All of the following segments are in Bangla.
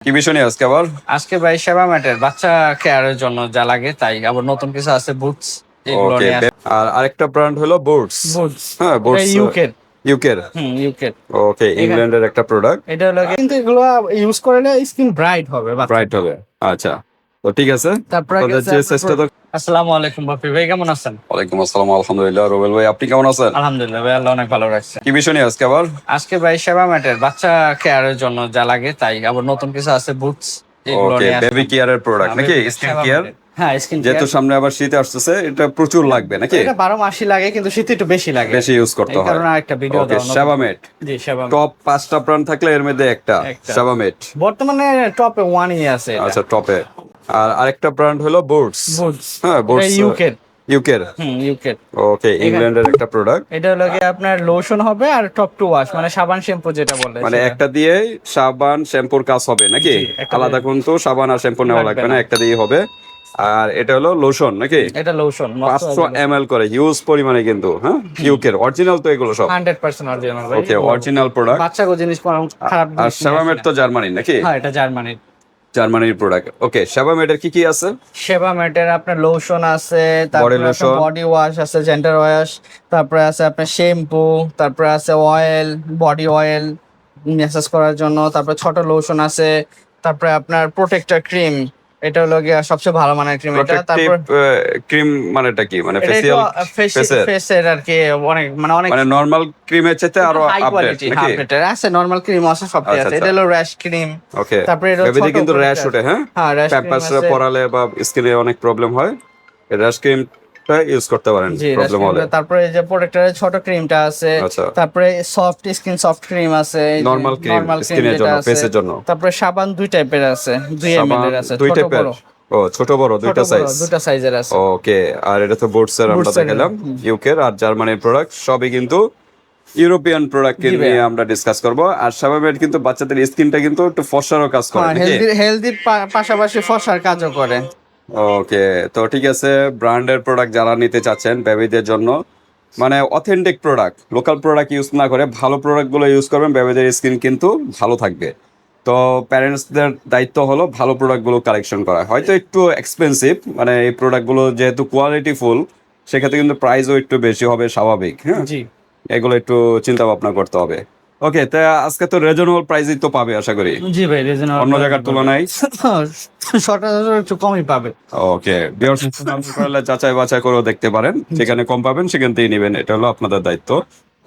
কি বিষয় নিয়ে আজকে আবার? আজকে ভাই সেবা ম্যাটের বাচ্চা কেয়ারের জন্য যা লাগে তাই। আবার নতুন কিছু আছে বুটস এগুলো নিয়ে আসছে। আর আরেকটা ব্র্যান্ড হলো বোর্ডস বুটস হ্যাঁ বুটস ইউকে ইউকের হুম ইউকের ওকে ইংল্যান্ডের একটা প্রোডাক্ট এটা হলো গিয়ে- কিন্তু এগুলো ইউজ করলে স্কিন ব্রাইট হবে বা- ব্রাইট হবে। আচ্ছা। তো ঠিক আছে। তারপরে তোদের যে চেষ্টা তো আসসালামু আলাইকুম বাপি ভাই কেমন আছেন? ওয়ালাইকুম আসসালাম আলহামদুলিল্লাহ রুবেল ভাই আপনি কেমন আছেন? আলহামদুলিল্লাহ ভাই আল্লাহ অনেক ভালো রাখছে। কি বিষয় নিয়ে আজকে আবার? আজকে ভাই সেবা ম্যাটের বাচ্চা কেয়ারের জন্য যা লাগে তাই। আবার নতুন কিছু আছে বুটস ওকে বেবি কেয়ারের প্রোডাক্ট নাকি? স্কিন কেয়ার হ্যাঁ স্কিন যেহেতু সামনে আবার শীত আসতেছে এটা প্রচুর লাগবে নাকি? এটা বারো মাসই লাগে কিন্তু শীতে একটু বেশি লাগে। বেশি ইউজ করতে হয়। কারণে আরেকটা ভিডিও দাও। সেবামেট জি সেবা টপ পাঁচটা প্রাণ থাকলে এর মধ্যে একটা। সেবামেট বর্তমানে টপে ওয়ানই আছে আচ্ছা টপে আর আরেকটা ব্র্যান্ড হলো বোর্ডস হ্যাঁ বোর্ডস ইউকের ইউকের হুম ইউকের ওকে ইংল্যান্ডের একটা প্রোডাক্ট এটা হলো আপনার লোশন হবে আর টপ টু ওয়াশ মানে সাবান শ্যাম্পু যেটা বলে মানে একটা দিয়ে সাবান শ্যাম্পুর কাজ হবে নাকি? আলাদা কিন্তু সাবান আর শ্যাম্পু নেওয়া লাগবে না। একটা দিয়ে হবে। আর এটা হলো লোশন নাকি? এটা লোশন পাঁচশো এম এল করে হিউজ পরিমাণে কিন্তু হ্যাঁ? ইউকের অরিজিনাল তো এগুলো সব। Hundred percent original okay original product বাচ্চাকে জিনিস খারাপ আর তো। জার্মানি নাকি? হ্যাঁ এটা জার্মানির জার্মানির প্রোডাক্ট ওকে সেবামেটের কি কি আছে? সেবা ম্যাটের আপনার লোশন আছে তারপরে বডি ওয়াশ আছে জেন্টার ওয়াশ তারপরে আছে আপনার শ্যাম্পু তারপরে আছে অয়েল বডি অয়েল ম্যাসাজ করার জন্য তারপরে ছোট লোশন আছে তারপরে আপনার প্রোটেক্টর ক্রিম এটা হলো গিয়ে সবচেয়ে ভালো মানের ক্রিম এটা। তারপর ক্রিম মানেটা কি? মানে ফেসিয়াল ফেসের আর কি অনেক মানে অনেক মানে নরমাল ক্রিমের চেয়ে আরও আপডেট নাকি? আছে নরমাল ক্রিম আছে সবই আচ্ছা, আছে। আচ্ছা। এটা হলো র্যাশ ক্রিম ওকে তারপরে এটা বেবিতে কিন্তু র্যাশ ওঠে হ্যাঁ? হ্যাঁ র্যাশ ক্রিম পরালে বা স্কিনে অনেক প্রবলেম হয়। র্যাশ ক্রিমটা ইউজ করতে পারেন প্রবলেম হলে। তারপরে যে প্রোটেক্টরের ছোট ক্রিমটা আছে আচ্ছা। তারপরে সফট স্কিন সফট ক্রিম আছে নরমাল ক্রিম স্কিনের জন্য ফেসের জন্য। তারপরে সাবান দুই টাইপের আছে এর আছে দুই টাইপের ও ছোট বড় দুইটা সাইজ দুইটা সাইজের আছে। ওকে আর এটা তো এর আমরা দেখালাম ইউকের আর জার্মানির প্রোডাক্ট সবই কিন্তু ইউরোপিয়ান প্রোডাক্ট নিয়ে আমরা ডিসকাস করব। আর স্বাভাবিক কিন্তু বাচ্চাদের স্কিনটা কিন্তু একটু ফসারও কাজ করে হ্যাঁ নাকি? হেলদি পাশাপাশি ফসার কাজও করে। ওকে তো ঠিক আছে ব্র্যান্ডের প্রোডাক্ট যারা নিতে চাচ্ছেন বেবিদের জন্য মানে authentic product local product use না করে ভালো প্রোডাক্টগুলো ইউজ করবেন বেবিদের স্কিন কিন্তু ভালো থাকবে। তো প্যারেন্টসদের দায়িত্ব হলো ভালো প্রোডাক্টগুলো কালেকশন করা। হয়তো একটু এক্সপেন্সিভ মানে এই প্রোডাক্টগুলো যেহেতু কোয়ালিটি ফুল সেক্ষেত্রে কিন্তু প্রাইসও একটু বেশি হবে স্বাভাবিক হ্যাঁ? জি। এগুলো একটু চিন্তা ভাবনা করতে হবে। ওকে তা আজকে তো রিজনেবল প্রাইসই তো পাবে আশা করি। জি ভাই রিজনেবল অন্য জায়গার তুলনায়। সচরাচর একটু কমই পাবে। ওকে বিয়ার্স যাচাই বাছাই করেও দেখতে পারেন। যেখানে কম পাবেন সেখান থেকেই নেবেন। এটা হলো আপনাদের দায়িত্ব।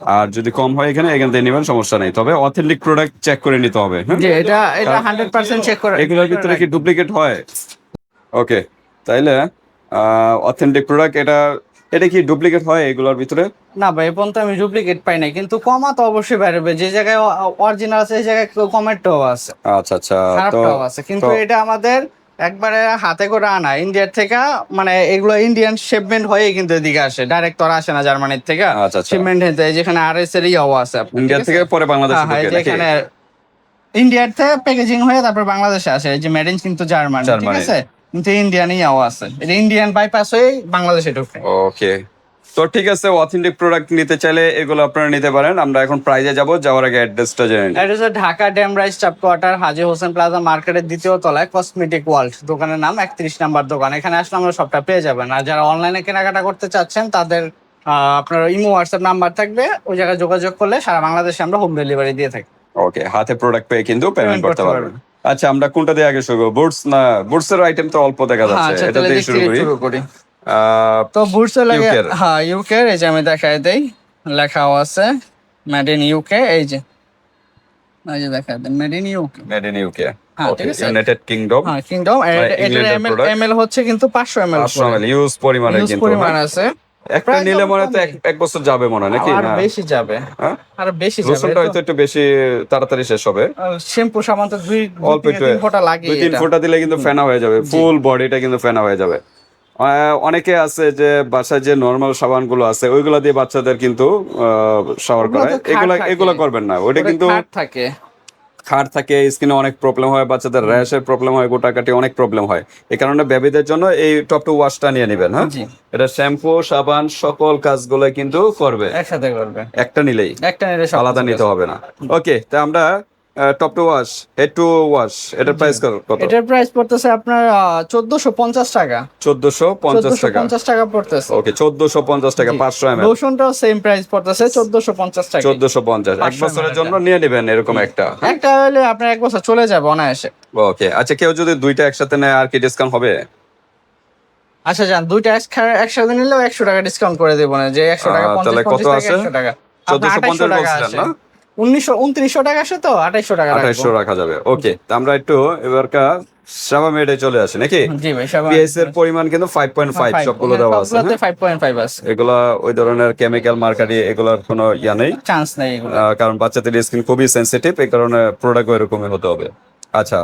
আর যদি কম হয় এখানে এখান থেকে নেবেন সমস্যা নেই। তবে অথেন্টিক প্রোডাক্ট চেক করে নিতে হবে হ্যাঁ? জি এটা এটা হান্ড্রেড পার্সেন্ট চেক করে এগুলোর ভিতরে কি ডুপ্লিকেট হয়? ওকে তাইলে অথেন্টিক প্রোডাক্ট এটা এটা কি ডুপ্লিকেট হয় এগুলোর ভিতরে? না ভাই এখন তো আমি ডুপ্লিকেট পাই না কিন্তু কমা তো অবশ্যই বেরোবে। যে জায়গায় অরিজিনাল আছে সেই জায়গায় কমেন্টও আছে। আচ্ছা আচ্ছা তো খারাপটাও আছে কিন্তু এটা আমাদের একবারে হাতে করে আনা। ইন্ডিয়ার থেকে মানে এগুলো ইন্ডিয়ান শিপমেন্ট হয়ে কিন্তু এদিকে আসে। ডাইরেক্ট তোরা আসে না জার্মানির থেকে। আচ্ছা আচ্ছা। শিপমেন্ট হতে যেখানে আর এস এর ইয়াও আছে ইন্ডিয়া? থেকে পরে বাংলাদেশে এখানে ইন্ডিয়ার থেকে প্যাকেজিং হয়ে তারপর বাংলাদেশে আসে। এই যে মেড ইন কিন্তু জার্মানি ঠিক আছে? কিন্তু ইন্ডিয়ান ইয়াও আছে। এটা ইন্ডিয়ান বাইপাস হয়ে বাংলাদেশে ঢুকে ওকে তো ঠিক আছে অথেন্টিক প্রোডাক্ট নিতে চাইলে এগুলো আপনারা নিতে পারেন। আমরা এখন প্রাইজে যাব যাওয়ার আগে অ্যাড্রেসটা জেনে এটা হচ্ছে ঢাকা ড্যাম রাইস চাপ কোয়ার্টার হাজি হোসেন প্লাজা মার্কেটের দ্বিতীয় তলায় কসমেটিক ওয়ার্ল্ড দোকানের নাম একত্রিশ নাম্বার দোকান। এখানে আসলে আমরা সবটা পেয়ে যাবেন। আর যারা অনলাইনে কেনাকাটা করতে চাচ্ছেন তাদের আপনার ইমো হোয়াটসঅ্যাপ নাম্বার থাকবে। ওই জায়গায় যোগাযোগ করলে সারা বাংলাদেশে আমরা হোম ডেলিভারি দিয়ে থাকি। ওকে হাতে প্রোডাক্ট পেয়ে কিন্তু পেমেন্ট করতে পারবেন। আচ্ছা আমরা কোনটা দিয়ে আগে শুরু করব? বুটস না বুটস এর আইটেম তো অল্প দেখা হ্যাঁ, যাচ্ছে আচ্ছা এটা দিয়ে শুরু করি। তো বুটস লাগে হ্যাঁ ইউকে এই যে আমি দেখাই দেই লেখাও আছে মেড ইন ইউকে এই যে। এই যে দেখাই দেন made in UK made in UK. United Kingdom হ্যাঁ কিংডম এমএল। এমএল হচ্ছে কিন্তু পাঁচশো এমএল ইউজ পরিমাণে ইউজ কিন্তু পরিমাণ হ্যাঁ? আছে। একটা নিলে মনে তো এক- বছর যাবে মনে হয় নাকি? আর বেশি যাবে। হ্যাঁ? আর বেশি যাবে লোশনটা হয়তো একটু বেশি তাড়াতাড়ি শেষ হবে। শ্যাম্পু সাবান তো দুই অল্প একটু ফোঁটা লাগে দুই তিন ফোঁটা দিলে কিন্তু ফেনা হয়ে যাবে। ফুল বডিটা কিন্তু ফেনা হয়ে যাবে। অনেকে আছে যে বাসায় যে নর্মাল সাবানগুলো আছে ওইগুলা দিয়ে বাচ্চাদের কিন্তু শাওয়ার করায়। এগুলা এগুলা করবেন না। ওইটা কিন্তু থাকে। খাট থাকে স্কিনে অনেক প্রবলেম হয় বাচ্চাদের র্যাশের প্রবলেম হয় গোটাকাটি অনেক প্রবলেম হয়। এই কারণে বেবিদের জন্য এই টপ টু ওয়াশটা নিয়ে নেবেন হ্যাঁ? এটা শ্যাম্পু সাবান সকল কাজগুলো কিন্তু করবে। একসাথে করবে। একটা নিলেই একটা নিলে আলাদা নিতে হবে না। ওকে তা আমরা top to wash head to wash এটার প্রাইস কত? এটার প্রাইস পড়তেছে আপনার চোদ্দশো পঞ্চাশ টাকা। চোদ্দশো পঞ্চাশ চোদ্দশো টাকা পঞ্চাশ টাকা পড়তেছে। ওকে চোদ্দশো পঞ্চাশ টাকা জি। পাঁচশো এম লোশনটাও সেম প্রাইস পড়তেছে চোদ্দশো পঞ্চাশ টাকা। চোদ্দশো পঞ্চাশ এক বছরের জন্য নিয়ে নেবেন এরকম একটা। একটা হলে আপনার এক বছর চলে যাবে অনায়াসে। ওকে আচ্ছা কেউ যদি দুইটা একসাথে নেয় আর কি ডিসকাউন্ট হবে? আচ্ছা যান দুইটা একসাথে নিলেও একশো টাকা ডিসকাউন্ট করে দেবো না যে একশো টাকা আহ, পঞ্চাশ তাহলে কত পঞ্চাশ টাকা আছে? একশো টাকা। চোদ্দশো পঞ্চাশ টাকা বলছিলেন না? উনিশশো উনত্রিশশো টাকা আসে তো? আঠাইশশো টাকা আঠাইশশো রাখা যাবে। ওকে আমরা একটু এবারকার সাবা মেডে চলে আসি নাকি? জি ভাই পিএস এর পরিমাণ কিন্তু ফাইভ পয়েন্ট ফাইভ সবগুলো দেওয়া আছে হ্যাঁ? ফাইভ পয়েন্ট ফাইভ আছে। এগুলা ওই ধরনের কেমিক্যাল মার্কারি এগুলোর কোনো ইয়া নেই। চান্স নেই এগুলো কারণ বাচ্চাদের স্কিন খুবই সেন্সিটিভ এই কারণে প্রোডাক্ট এরকমই হতে হবে। আচ্ছা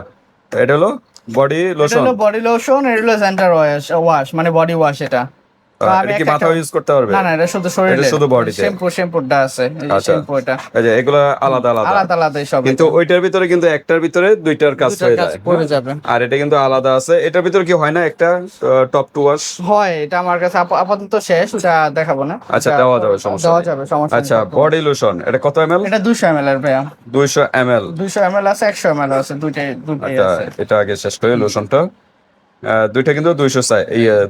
এটা হলো বডি এটা লোশন হলো বডি লোশন এটা হলো সেন্টার ওয়াশ ওয়াশ মানে বডি ওয়াশ এটা। কি ইউজ করতে পারবে? না না এটা শুধু শরীরে শুধু body শ্যাম্পু শ্যাম্পুটা আছে। আচ্ছা। শ্যাম্পু এটা। এই এগুলো আলাদা আলাদা। আলাদা আলাদা সব কিন্তু ওইটার ভিতরে কিন্তু একটার ভিতরে দুইটার কাজ হয়ে যায়। আর এটা কিন্তু আলাদা আছে। এটার ভিতরে কি হয় না একটা টপ টু ওয়াশ হয় এটা আমার কাছে আপাতত শেষ ওটা দেখাবো না। আচ্ছা, দেওয়া যাবে, সমস্যা দেওয়া যাবে সমস্যা আচ্ছা বডি লোশন এটা কত এম এল এটা দুশো এম এল এর ভাইয়া। দুইশো এম এল দুশো এম এল আছে একশো এম এল আছে দুইটাই দুইটাই আচ্ছা আছে। এটা আগে শেষ করি লোশনটা দুইটা কিন্তু দুইশো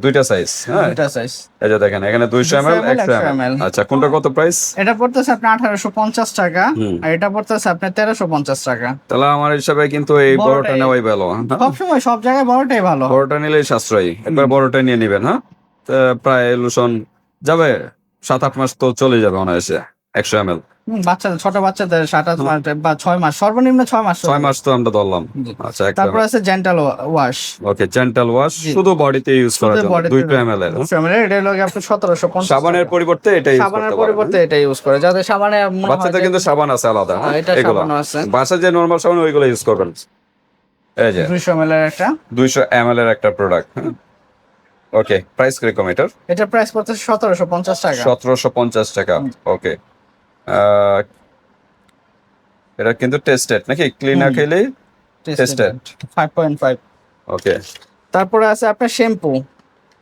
দুইটা সাইজ হ্যাঁ? দুইটা সাইজ এই যে দেখেন এখানে দুইশো এম এল একশো এম ml আচ্ছা কোনটা কত প্রাইস এটা পড়তেছে আপনার আঠারোশো পঞ্চাশ টাকা। আর এটা পড়তেছে আপনার তেরোশো পঞ্চাশ টাকা। তাহলে আমার হিসাবে কিন্তু এই বড়টা নেওয়াই ভালো হ্যাঁ? সবসময় সব জায়গায় বড়টাই ভালো। বড়টা নিলেই সাশ্রয়ী। একবার বড়টা নিয়ে নিবেন হ্যাঁ? তো প্রায় লোশন যাবে সাত আট মাস তো চলে যাবে অনায়াসে। একশো এম এল বাচ্চাদের ছোট বাচ্চাদের সাত আট মাস বা ছয় মাস সর্বনিম্ন ছয় মাস ছয় মাস তো আমরা ধরলাম। আচ্ছা তারপর আছে gentle wash okay gentle wash শুধু বডিতে ইউজ করার জন্য বডিতে এম এল হ্যাঁ? এটা হলো আপনি সতেরোশো পঞ্চাশ সাবানের পরিবর্তে এটা ইউজ সাবানের পরিবর্তে এটা ইউজ করে। যাতে সাবানে হয় বাচ্চাদের কিন্তু সাবান আছে আলাদা হ্যাঁ? হ্যাঁ, এটা সাবানও আছে। বাসায় যে নরমাল সাবান ওইগুলো ইউজ করবেন। এই যে। দুইশো এম এর একটা। দুইশো এম এল এর একটা প্রোডাক্ট ওকে প্রাইস কীরকম এটার এটা প্রাইস পড়ছে সতেরোশো পঞ্চাশ টাকা। সতেরোশো পঞ্চাশ টাকা ওকে। এটা কিন্তু টেস্টেড নাকি? ক্লিন না। খেলে tested five point five okay তারপরে আছে আপনার শ্যাম্পু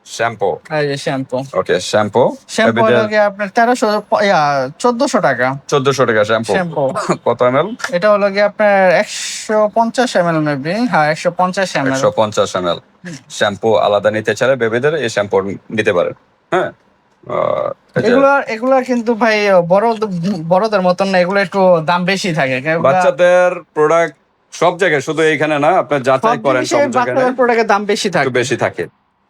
শ্যাম্পু এই যে শ্যাম্পু ওকে শ্যাম্পু শ্যাম্পু হলো গিয়ে আপনার তেরোশো চোদ্দশো টাকা। চোদ্দশো টাকা শ্যাম্পু শ্যাম্পু কত এম এল এটা হলো গিয়ে আপনার একশো পঞ্চাশ এম এল মেবি হ্যাঁ একশো পঞ্চাশ এম এল একশো পঞ্চাশ এম শ্যাম্পু আলাদা নিতে চাইলে বেবিদের এই শ্যাম্পু নিতে পারেন। হ্যাঁ? এগুলো এগুলো কিন্তু ভাই বড় বড়দের মতন না এগুলো একটু দাম বেশি থাকে। বাচ্চাদের প্রোডাক্ট সব জায়গায় শুধু এইখানে না আপনার সব যাচাই করেন সব জায়গায়। প্রোডাক্টের দাম বেশি থাকে। বেশি থাকে।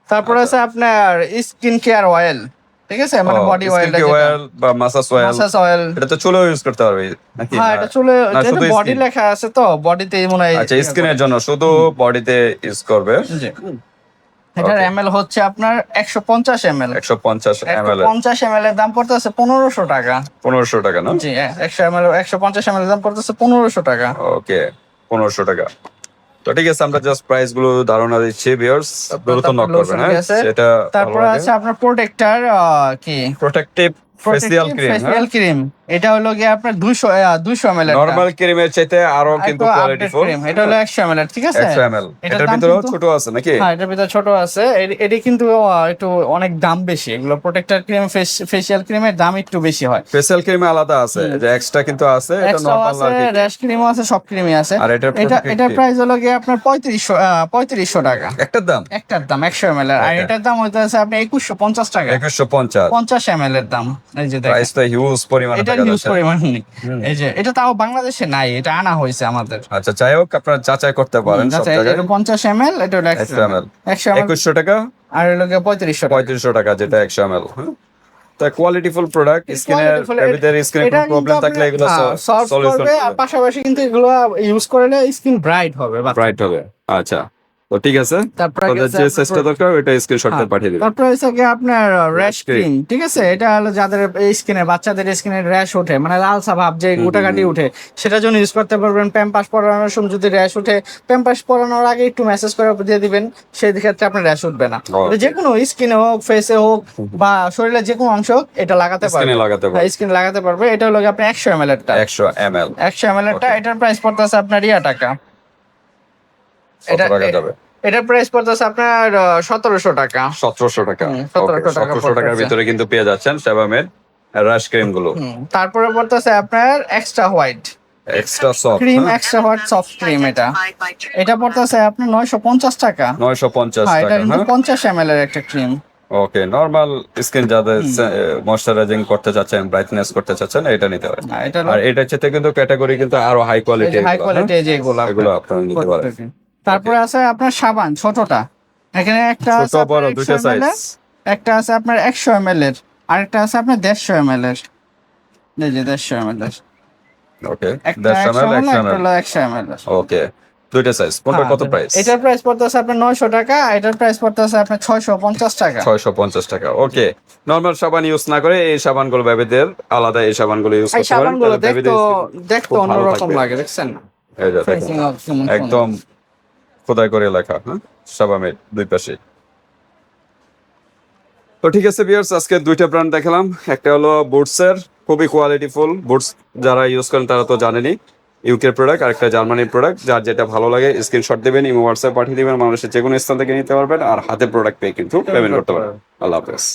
তারপরে আছে আপনার স্কিন কেয়ার অয়েল ঠিক আছে? মানে বডি অয়েল অয়েল বা মাসাজ অয়েল মাসাজ অয়েল এটা তো চুলেও ইউজ করতে পারবে নাকি? হ্যাঁ এটা চুলে যেহেতু শুধু বডি লেখা আছে তো বডিতে মনে হয় আচ্ছা স্কিনের জন্য শুধু বডিতে ইউজ করবে? জি। এটার এমএল হচ্ছে আপনার একশো পঞ্চাশ এমএল একশো পঞ্চাশ এম এল পঞ্চাশ এমএল এর দাম পড়তেছে পনেরোশো টাকা। পনেরোশো টাকা না? জি একশো এমএল একশো পঞ্চাশ এমএল এর দাম পড়তেছে পনেরোশো টাকা। ওকে পনেরোশো টাকা। তো ঠিক আছে আমরা জাস্ট প্রাইসগুলো ধারণা দিচ্ছি ভিউয়ার্স দ্রুত নক করবেন হ্যাঁ? সেটা তারপর আছে আপনার প্রোটেক্টর কি? Protective facial cream facial cream এটা হলো গিয়ে আপনার দুইশো দুইশো এমএল নরমাল ক্রিমের চাইতে আরও কিন্তু কোয়ালিটিফুল ক্রিম এটা হলো একশো এমএল ঠিক আছে? একশো এম এল এটার কিন্তু- ছোট আছে নাকি? হ্যাঁ এটার ভিতরে ছোট আছে। এটি কিন্তু একটু অনেক দাম বেশি। এগুলো প্রোটেক্টর ক্রিম ফেসিয়াল ক্রিমের দাম একটু বেশি হয়। ফেসিয়াল ক্রিম আলাদা আছে। যে এক্সট্রা কিন্তু আছে এটা নরমাল আছে র্যাশ ক্রিমও আছে সব ক্রিমই আছে। আর এটা এটা প্রাইস হলো গিয়ে আপনার পঁয়ত্রিশশো পঁয়ত্রিশশো টাকা। একটার দাম? একটার দাম একশো এম আর এটার দাম হইতেছে আপনি একুশশো পঞ্চাশ টাকা। একুশশো পঞ্চাশ। পঞ্চাশ এম এর দাম। এই যে দেখেন। প্রাইস তো হিউজ পরিমাণে এই যে এটা তাও বাংলাদেশে নাই এটা আনা হয়েছে আমাদের। আচ্ছা যাই হোক আপনারা যাচাই করতে পারেন এটা পঞ্চাশ এটা হলো একশো একশো এম এম এল একশো এম একুশশো টাকা? আর হলো পঁয়ত্রিশশো টাকা। যেটা একশো এম এল তা কোয়ালিটিফুল প্রোডাক্ট স্কিনের Qualityful, স্কিনে কোনো প্রবলেম থাকলে এগুলো সলভ করবে আর পাশাপাশি কিন্তু এগুলো ইউজ করলে স্কিন ব্রাইট হবে। ব্রাইট হবে আচ্ছা। তো ঠিক আছে। তারপরে যে আপনার দরকার ওটা স্ক্রিনশটটা হ্যাঁ। পাঠিয়ে দিবেন। তারপরে হচ্ছে গিয়ে আপনার র্যাশ cream। ক্রিম ঠিক আছে? এটা হলো যাদের স্কিনে বাচ্চাদের স্কিনে র্যাশ ওঠে মানে লালসা ভাব যে গোটাকাটি উঠে সেটার জন্য ইউজ করতে পারবেন। প্যাম্পাস পরানোর সময় যদি র্যাশ উঠে প্যাম্পাস পরানোর আগে একটু মেসেজ করে দিয়ে দিবেন সেই ক্ষেত্রে আপনার র্যাশ উঠবে না. যে কোনো স্কিনে হোক ফেসে হোক বা শরীরের যে কোনো অংশ হোক এটা লাগাতে স্কিনে লাগাতে পারবে স্কিন লাগাতে পারবে এটা হলো একশো এম এল এরটা একশো এম এল একশো এম এল এরটা. এটার প্রাইস পড়তেছে আপনার ইয়া টাকা এটা- টাকা যাবে। এটার প্রাইস পড়তেছে আপনার সতেরোশো টাকা। সতেরোশো টাকা। হুম, 1700 টাকা সতেরোশো টাকার ভিতরে কিন্তু পেয়ে যাচ্ছেন সেবামের রাশ ক্রিমগুলো। তারপরে পড়তেছে আপনার extra white extra soft cream extra hot soft cream এটা। এটা পড়তেছে আপনার নয়শো পঞ্চাশ টাকা। হ্যাঁ এটা কিন্তু হ্যাঁ। এর একটা ক্রিম ওকে নর্মাল স্কিন যাদের ময়শ্চারাইজিং করতে চাচ্ছেন ব্রাইটনেস করতে চাচ্ছেন এটা নিতে পারেন। আর এটা কিন্তু ক্যাটাগরি কিন্তু আরও হাই কোয়ালিটি হাই কোয়ালিটি যেগুলো এগুলো আপনারা নিতে পারেন। তারপরে আছে আপনার সাবান ছোটটা। এখানে একটা ছোট আছে বড় আপনার দুইটা 100 ml সাইজ একটা আছে আপনার একশো এম এল এর আরেকটা আছে আপনার দেড়শো এম এল এর। এই যে দেড়শো এম এল এর। ওকে দেড়শো এম এল একশো এম এল। এর। ওকে দুইটা সাইজ কোনটা হ্যাঁ, কত প্রাইস এটার প্রাইস পড়তেছে আপনার নয়শো টাকা এটার প্রাইস পড়তেছে আপনার ছয়শো পঞ্চাশ টাকা। ছয়শো পঞ্চাশ টাকা ওকে নর্মাল সাবান ইউজ না করে এই সাবানগুলো বেবিদের আলাদা এই সাবানগুলো ইউজ করতে পারেন। সাবানগুলো দেখতো দেখতো অন্যরকম লাগে দেখছেন এই দেখুন সুন্দর। একদম খোদাই করে লেখা হ্যাঁ? সাবামের দুই পাশে। তো ঠিক আছে বিয়ার্স আজকে দুইটা ব্র্যান্ড দেখালাম। একটা হলো বুটসের খুবই কোয়ালিটিফুল বুটস যারা ইউজ করেন তারা তো জানেনই। ইউকের প্রোডাক্ট আর একটা জার্মানির প্রোডাক্ট যার যেটা ভালো লাগে স্ক্রিনশট দেবেন ইমো হোয়াটসঅ্যাপ পাঠিয়ে দেবেন মানুষের যে কোনো স্থান থেকে নিতে পারবেন আর হাতে প্রোডাক্ট পেয়ে কিন্তু পেমেন্ট করতে পারবেন। আল্লাহ হাফেজ।